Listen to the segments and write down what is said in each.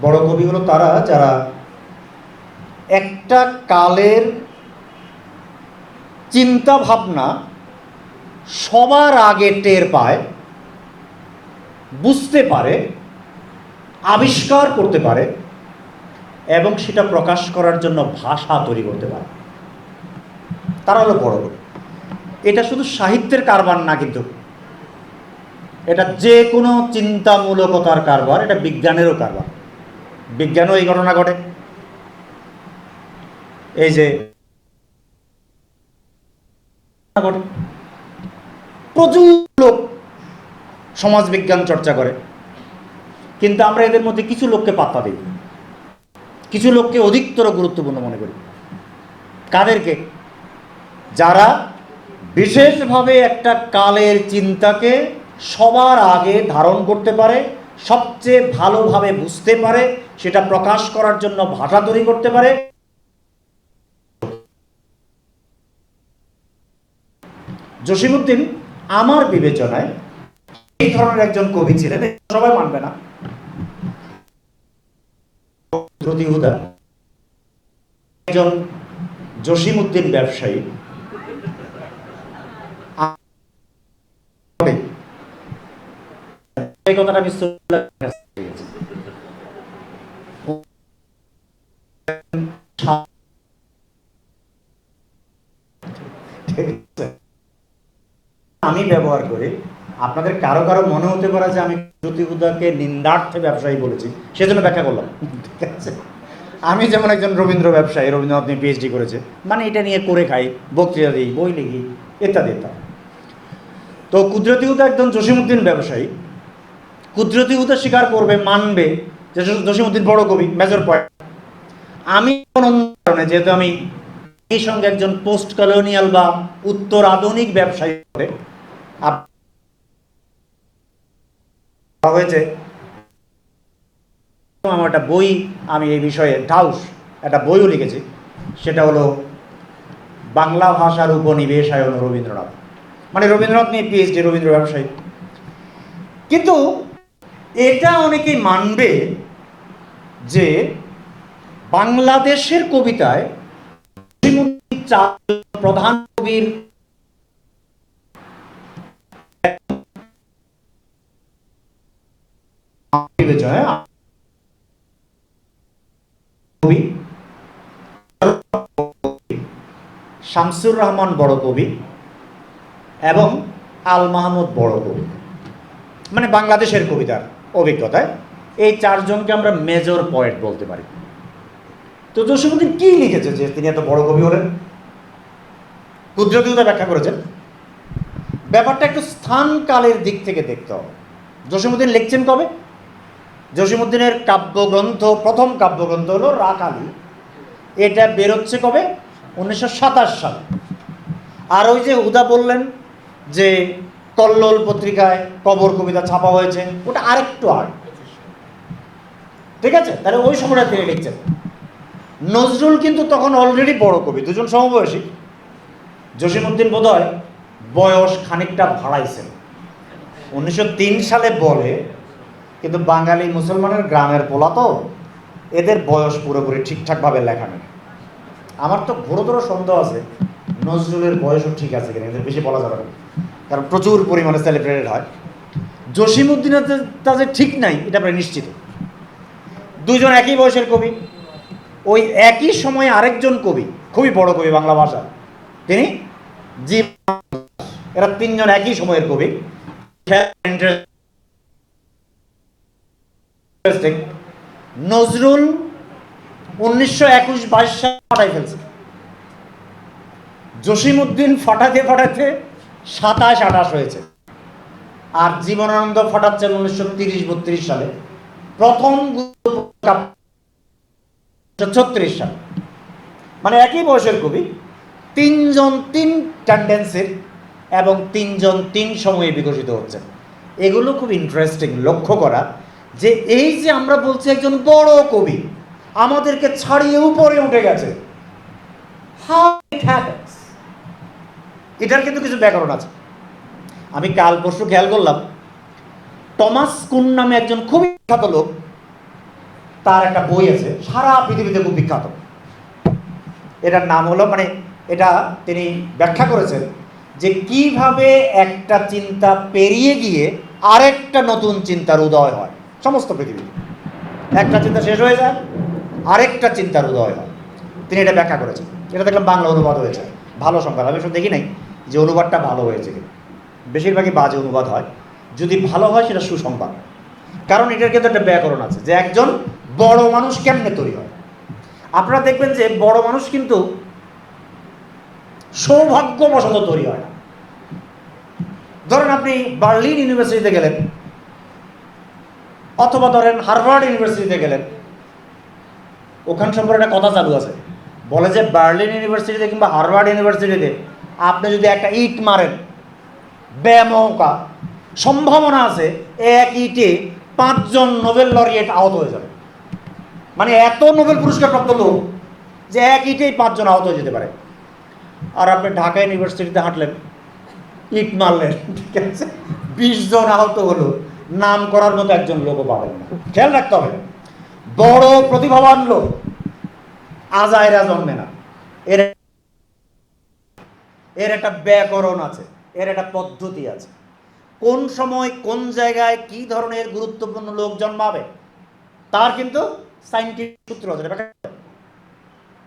বড় কবি হলো তারা যারা একটা কালের চিন্তা ভাবনা সবার আগে টের পায়, বুঝতে পারে, আবিষ্কার করতে পারে এবং সেটা প্রকাশ করার জন্য ভাষা তৈরি করতে পারে। তারা হলো বড় কবি। এটা শুধু সাহিত্যের কারবার না কিন্তু এটা যে কোনো চিন্তামূলকতার কারবার, এটা বিজ্ঞানেরও কারবার। বিজ্ঞানও এই ঘটনা ঘটে। এই যে প্রচুর লোক সমাজ বিজ্ঞান চর্চা করে। কিন্তু আমরা এদের মধ্যে কিছু লোককে পাত্তা দিই। কিছু লোককে অধিকতর গুরুত্বপূর্ণ মনে করি। কাদেরকে? যারা বিশেষভাবে একটা কালের চিন্তাকে সবার আগে ধারণ করতে পারে সবচেয়ে ভালোভাবে বুঝতে পারে, সেটা প্রকাশ করার জন্য ভাষা তৈরি করতে পারে। জসিমুদ্দিন আমার বিবেচনায় এই ধরনের একজন কবি ছিলেন সবাই মানবে না। একজন জসিমুদ্দিন ব্যবসায়ী। এই কথাটা আছে? আমি ব্যবহার করি। আপনাদের কারও কারও মনে হতে পারে যে আমি জ্যোতিহুদাকে নিন্দার্থে ব্যবসায়ী বলেছি, সেজন্য ব্যাখ্যা করলাম। ঠিক আছে? আমি যেমন একজন রবীন্দ্র ব্যবসায়ী, রবীন্দ্রনাথ নিয়ে পিএইচডি করেছে মানে এটা নিয়ে করে খাই, বক্তৃতা দিই, বই লিখি, ইত্যাদি ইত্যাদি। তো কুদরতি হুদা একজন জসিমুদ্দিন ব্যবসায়ী কুদরতি হুদা স্বীকার করবে, মানবে। যে জস- জসিমুদ্দিন বড় কবি মেজর পয়েন্ট আমি কারণে, যেহেতু আমি এই সঙ্গে একজন পোস্ট কলোনিয়াল বা উত্তর আধুনিক ব্যবসায়ী করে হয়েছে। আমার একটা বই, আমি এই বিষয়ে ঢাউস, একটা বইও লিখেছি। সেটা হলো বাংলা ভাষার উপনিবেশায়ন রবীন্দ্রনাথ। মানে রবীন্দ্রনাথ নিয়ে পিএইচডি রবীন্দ্র ব্যবসায়ী। কিন্তু এটা অনেকেই মানবে যে বাংলাদেশের কবিতায় প্রধান কবির কবি, শামসুর রহমান বড় কবি এবং আল মাহমুদ বড় কবি। মানে বাংলাদেশের কবিতার। অভিজ্ঞতায়, এই চারজনকে আমরা মেজর পয়েন্ট বলতে পারি। তো জসীমুদ্দিন কি লিখেছে যে তিনি এত বড় কবি হলেন? কুদরতিতা ব্যাখ্যা করেছেন, ব্যাপারটা একটু স্থান কালের দিক থেকে দেখতে হবে। জসীমুদ্দিন লিখছেন কবে? জসীমুদ্দিনের কাব্যগ্রন্থ, প্রথম কাব্যগ্রন্থ হলো রাকালি। এটা বেরোচ্ছে কবে? উনিশশো সাতাশ সালে। আর ওই যে হুদা বললেন যে কল্লোল পত্রিকায় কবর কবিতা ছাপা হয়েছে। ওটা আরেকটু আগে ঠিক আছে? তাহলে ওই সময়টা তিনি লিখছেন। নজরুল কিন্তু তখন অলরেডি বড় কবি, দুজন সমবয়সী। জসীমউদ্দিন বোধহয় বয়স খানিকটা ভাড়াইছেন উনিশশো তিন সালে বলে, কিন্তু বাঙালি মুসলমানের গ্রামের পোলা তো এদের বয়স পুরোপুরি ঠিকঠাকভাবে লেখা নেই। আমার তো ঘোরতর সন্দেহ আছে, নজরুলের বয়সও ঠিক আছে কিনা, এদের বেশি বলা যাবে না। কারণ প্রচুর পরিমাণে সেলিব্রেটেড হয়। জসিমউদ্দিনের যে- তা যে ঠিক নাই, এটা প্রায় নিশ্চিত। দুজন একই বয়সের কবি, ওই একই সময়ে আরেকজন কবি, খুবই বড় কবি বাংলা ভাষা তিনি জি এরা তিনজন একই সময়ের কবি। নজরুল উনিশশো একুশ বাইশ সালে ফাটাই ফেলছে। জসিমউদ্দিন ফাটাতে ফাটাতে সাতাশ আঠাশ হয়েছে। আর জীবনানন্দ ফটাচ্ছেন উনিশশো তিরিশ বত্রিশ সালে প্রথম ছত্রিশ সাল। মানে একই বয়সের কবি, তিনজন তিন টেন্ডেন্সির এবং তিনজন তিন সময়ে বিকশিত হচ্ছে এগুলো খুব ইন্টারেস্টিং লক্ষ্য করা যে এই যে আমরা বলছি একজন বড় কবি, আমাদেরকে ছাড়িয়ে উপরে উঠে গেছে। It happens? এটার কিন্তু কিছু ব্যাকরণ আছে। আমি কাল পরশু খেয়াল করলাম, টমাস কুন নামে একজন খুবই বিখ্যাত লোক, তার একটা বই আছে, সারা পৃথিবীতে খুব বিখ্যাত। এটার নাম হলো মানে এটা তিনি ব্যাখ্যা করেছেন যে কীভাবে একটা চিন্তা পেরিয়ে গিয়ে আরেকটা নতুন চিন্তার উদয় হয়, সমস্ত পৃথিবীতে। একটা চিন্তা শেষ হয়ে যায়, আরেকটা চিন্তার উদয় হয়। তিনি এটা ব্যাখ্যা করেছেন। এটা দেখলাম বাংলা অনুবাদ হয়েছে। ভালো সংবাদ আমি সব দেখি নাই। যে অনুবাদটা ভালো হয়েছে কিনা। বেশিরভাগই বাজে অনুবাদ হয়। যদি ভালো হয়, সেটা সুসংবাদ। কারণ এটার কিন্তু একটা ব্যাকরণ আছে যে একজন বড় মানুষ কেমনে তৈরি হয়। আপনারা দেখবেন যে বড় মানুষ কিন্তু সৌভাগ্যবশত তৈরি হয় না। ধরেন আপনি বার্লিন ইউনিভার্সিটিতে গেলেন, অথবা ধরেন হার্ভার্ড ইউনিভার্সিটিতে গেলেন, ওখান সম্পর্কে একটা কথা চালু আছে। বলে যে বার্লিন ইউনিভার্সিটিতে কিংবা হার্ভার্ড ইউনিভার্সিটিতে আপনি যদি একটা ইট মারেন ব্যামৌকা সম্ভাবনা আছে এক ইটে পাঁচজন নোবেল লরিয়েট আহত হয়ে যাবে। মানে এত নোবেল পুরস্কার প্রাপ্ত লোক যে এক ইটেই পাঁচজন আহত হয়ে যেতে পারে। আর আপনি ঢাকা ইউনিভার্সিটিতে হাঁটলেন, ইট মারলেন, ঠিক আছে? বিশ জন আহত হলো, নাম করার মতো একজন লোকও পাবেন খেয়াল রাখতে হবে। বড় প্রতিভাবান লোক আজায়রা জন্মে না। এর এর একটা ব্যাকরণ আছে, এর একটা পদ্ধতি আছে। কোন সময় কোন জায়গায় কি ধরনের গুরুত্বপূর্ণ লোক জন্মাবে, তার কিন্তু সাইন্টিফিক সূত্র আছে।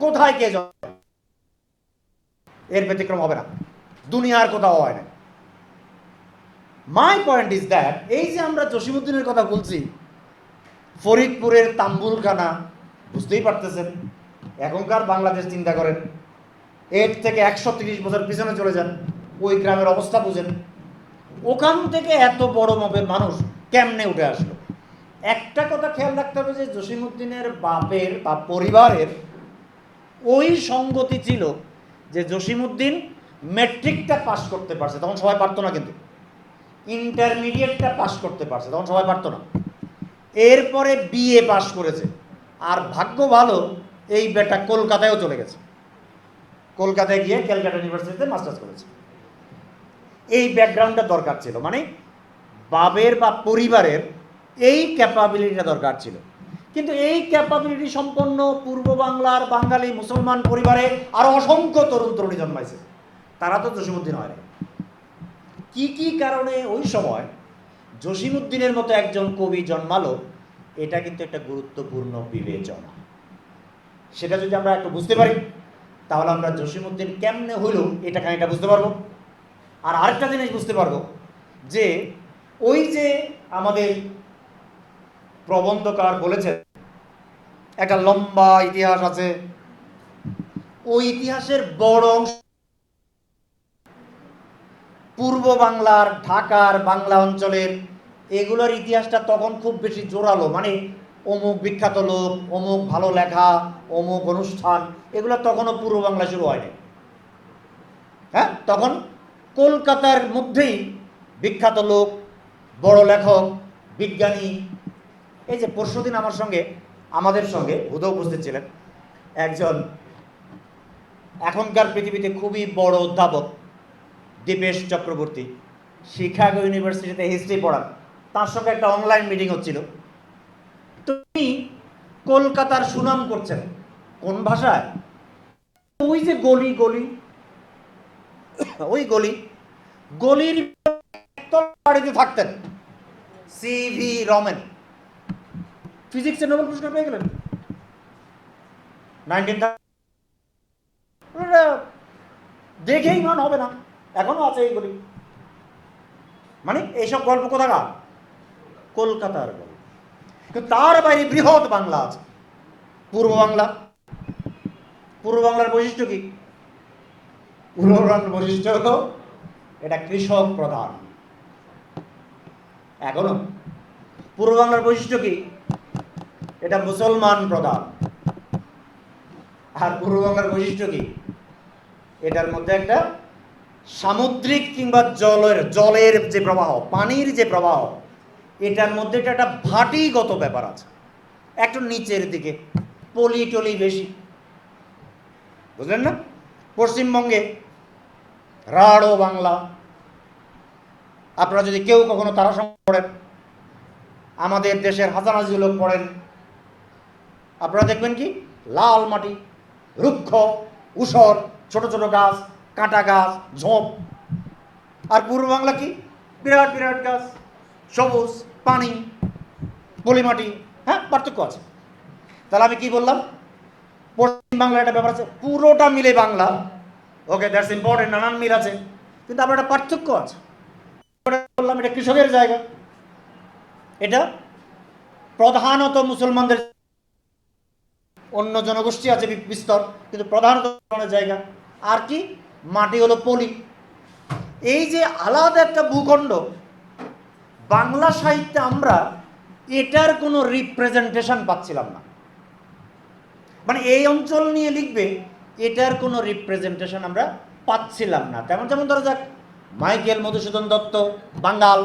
কোথায় কে জন্মাবে এর ব্যতিক্রম হবে না। দুনিয়ার কোথাও হয় না। মাই পয়েন্ট ইজ দ্যাট এই যে আমরা জসিমুদ্দিনের কথা বলছি, ফরিদপুরের তাম্বুলখানা, বুঝতেই পারতেছেন এখনকার বাংলাদেশ চিন্তা করেন। এর থেকে একশো তিরিশ বছর পিছনে চলে যান। ওই গ্রামের অবস্থা বুঝেন। ওখান থেকে এত বড় মবের মানুষ কেমনে উঠে আসলো? একটা কথা খেয়াল রাখতে হবে যে জসিমুদ্দিনের বাপের বা পরিবারের ওই সঙ্গতি ছিল যে জসিমুদ্দিন মেট্রিকটা পাস করতে পারছে। তখন সবাই পারতো না কিন্তু। ইন্টারমিডিয়েটটা পাস করতে পারছে। তখন সবাই পারতো না। এরপরে বিএ পাস করেছে। আর ভাগ্য ভালো এই বেটা কলকাতায়ও চলে গেছে। কলকাতায় গিয়ে ক্যালকাটা ইউনিভার্সিটিতে মাস্টার্স করেছে। এই ব্যাকগ্রাউন্ডটা দরকার ছিল মানে বাবের বা পরিবারের এই ক্যাপাবিলিটিটা দরকার ছিল। কিন্তু এই ক্যাপাবিলিটি সম্পন্ন পূর্ব বাংলার বাঙালি মুসলমান পরিবারে আরও অসংখ্য তরুণ তরুণী জন্মাইছে। তারা তো জসিমুদ্দিন হয় কি কি কারণে ওই সময় জসিমুদ্দিনের মতো একজন কবি জন্মালো, এটা কিন্তু একটা গুরুত্বপূর্ণ বিবেচনা। সেটা যদি আমরা একটু বুঝতে পারি, তাহলে আমরা জসিমুদ্দিন কেমনে হইল এটা খানিকটা বুঝতে পারব। আর আরেকটা জিনিস বুঝতে পারব, যে ওই যে আমাদের প্রবন্ধকার বলেছেন, একটা লম্বা ইতিহাস আছে, ওই ইতিহাসের বড় অংশ পূর্ব বাংলার ঢাকার বাংলা অঞ্চলের, এগুলোর ইতিহাসটা তখন খুব বেশি জোরালো মানে অমুক বিখ্যাত লোক, অমুক ভালো লেখা, অমুক অনুষ্ঠান, এগুলো তখনও পূর্ব বাংলা শুরু হয়নি। হ্যাঁ? তখন কলকাতার মধ্যেই বিখ্যাত লোক, বড় লেখক, বিজ্ঞানী, এই যে পরশুদিন আমার সঙ্গে, আমাদের সঙ্গে হুদো উপস্থিত ছিলেন একজন এখনকার পৃথিবীতে খুবই বড় অধ্যাপক দীপেশ চক্রবর্তী। শিকাগো ইউনিভার্সিটিতে হিস্ট্রি পড়ান। তার সঙ্গে একটা অনলাইন মিটিং হচ্ছিল। তুমি কলকাতার সুনাম করছেন। কোন ভাষায়? ওই যে গলি গলি। ওই গলি। গলির বাড়িতে থাকতেন। C V Raman. ফিজিক্সে নোবেল পুরস্কার পেয়ে গেলেন। নাইনটিন দেখেই মান হবে না। এখনও আছে এইগুলি মানে এইসব গল্প কোথাকার? কলকাতার গল্প। কিন্তু তার বাইরে বৃহৎ বাংলা আছে। পূর্ব বাংলা। পূর্ব বাংলার বৈশিষ্ট্য কি? পূর্ব বাংলার বৈশিষ্ট্য হলো এটা কৃষক প্রধান। এখনও? পূর্ব বাংলার বৈশিষ্ট্য কি? এটা মুসলমান প্রধান। আর পূর্ব বাংলার বৈশিষ্ট্য কি? এটার মধ্যে একটা সামুদ্রিক কিংবা জলের জলের যে প্রবাহ, পানির যে প্রবাহ এটার মধ্যে এটা একটা ভাটিগত ব্যাপার আছে। একটু নিচের দিকে, পলি টলি বেশি। বুঝলেন না? পশ্চিমবঙ্গে রাঢ় বাংলা। আপনারা যদি কেউ কখনো তারা পড়েন, আমাদের দেশের হাজার হাজি লোক পড়েন, আপনারা দেখবেন কি? লাল মাটি, রুক্ষ উষর ছোট ছোট গাছ, কাঁটা গাছ, ঝোপ। আর পূর্ব বাংলা কি? বিরাট বিরাট গাছ, সবুজ। পানি, পলিমাটি হ্যাঁ পার্থক্য আছে। তাহলে আমি কি বললাম? পশ্চিম বাংলার একটা ব্যাপার আছে, পুরোটা মিলে বাংলা। ওকে দ্যাটস ইম্পর্টেন্ট নানান মিল আছে। কিন্তু আবার একটা পার্থক্য আছে। বললাম, এটা কৃষকের জায়গা। এটা প্রধানত মুসলমানদের অন্য জনগোষ্ঠী আছে বিস্তর, কিন্তু প্রধানত জায়গা। আর কি? মাটি হলো পলি। এই যে আলাদা একটা ভূখণ্ড বাংলা সাহিত্যে আমরা এটার কোনো রিপ্রেজেন্টেশন পাচ্ছিলাম না। মানে এই অঞ্চল নিয়ে লিখবে, এটার কোনো রিপ্রেজেন্টেশন আমরা পাচ্ছিলাম না। তেমন যেমন ধরা যাক, মাইকেল মধুসূদন দত্ত, বাঙ্গাল,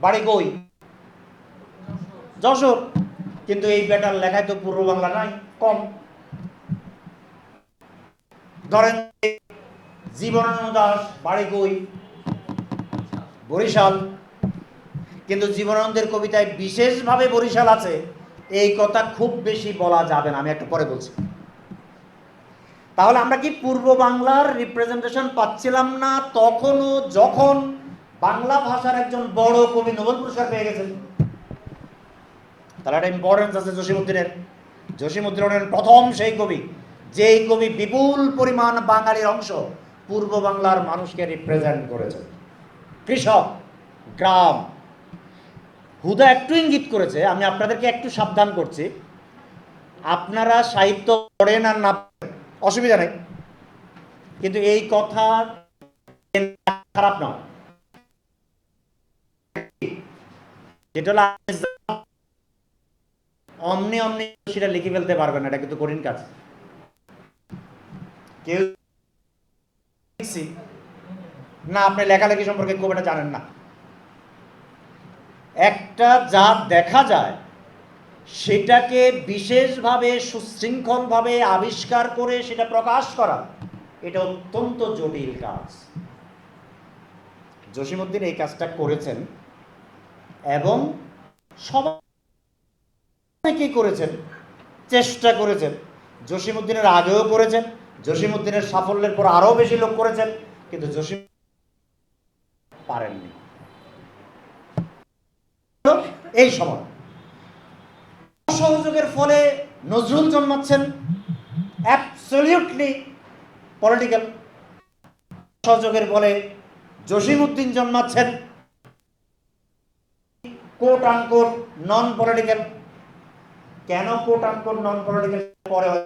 বাড়ি কই? যশোর। কিন্তু এই বেটার লেখায় তো পূর্ব বাংলা নাই, কম। ধরেন জীবনানন্দ দাস, বাড়ি কই? বরিশাল। কিন্তু জীবনানন্দের কবিতায় বিশেষভাবে বরিশাল আছে, এই কথা খুব বেশি বলা যাবে না, আমি একটু পরে বলছি। তাহলে আমরা কি পূর্ব বাংলার রিপ্রেজেন্টেশন পাচ্ছিলাম না? তখনও যখন বাংলা ভাষার একজন বড় কবি নোবেল পুরস্কার পেয়ে গেছেন। তাহলে একটা ইম্পর্টেন্স আছে জসিমুদ্দিনের জসিমুদ্দিন হলেন প্রথম সেই কবি, যেই কবি বিপুল পরিমাণ বাঙালির অংশ পূর্ব বাংলার মানুষকে রিপ্রেজেন্ট করেছে কৃষক, গ্রাম হুদা একটু ইঙ্গিত করেছে, আমি আপনাদেরকে একটু সাবধান করছি। আপনারা সাহিত্য পড়েন আর না অসুবিধা নেই। কিন্তু এই কথা খারাপ না যেটা অমনি অমনি সেটা লিখে ফেলতে পারবেন না, এটা কিন্তু কঠিন কাজ। কেউ না, আপনি লেখালেখি সম্পর্কে খুব একটা জানেন না। একটা যা দেখা যায়, সেটাকে বিশেষভাবে সুশৃঙ্খলভাবে আবিষ্কার করে সেটা প্রকাশ করা, এটা অত্যন্ত জটিল কাজ। জসিমুদ্দিন এই কাজটা করেছেন এবং সবাই করেছেন, চেষ্টা করেছেন। জসিমুদ্দিনের আগেও করেছেন জসিমুদ্দিনের সাফল্যের পর আরও বেশি লোক করেছেন, কিন্তু জসিম পারেননি। এই সময়। সহযোগের ফলে নজরুল জন্মাচ্ছেন অ্যাবসলিউটলি পলিটিক্যাল সহযোগের ফলে জসিমউদ্দিন জন্মাচ্ছেন কোট আনকোট নন পলিটিক্যাল কেন কোট আনকোট নন পলিটিক্যাল পরে হয়?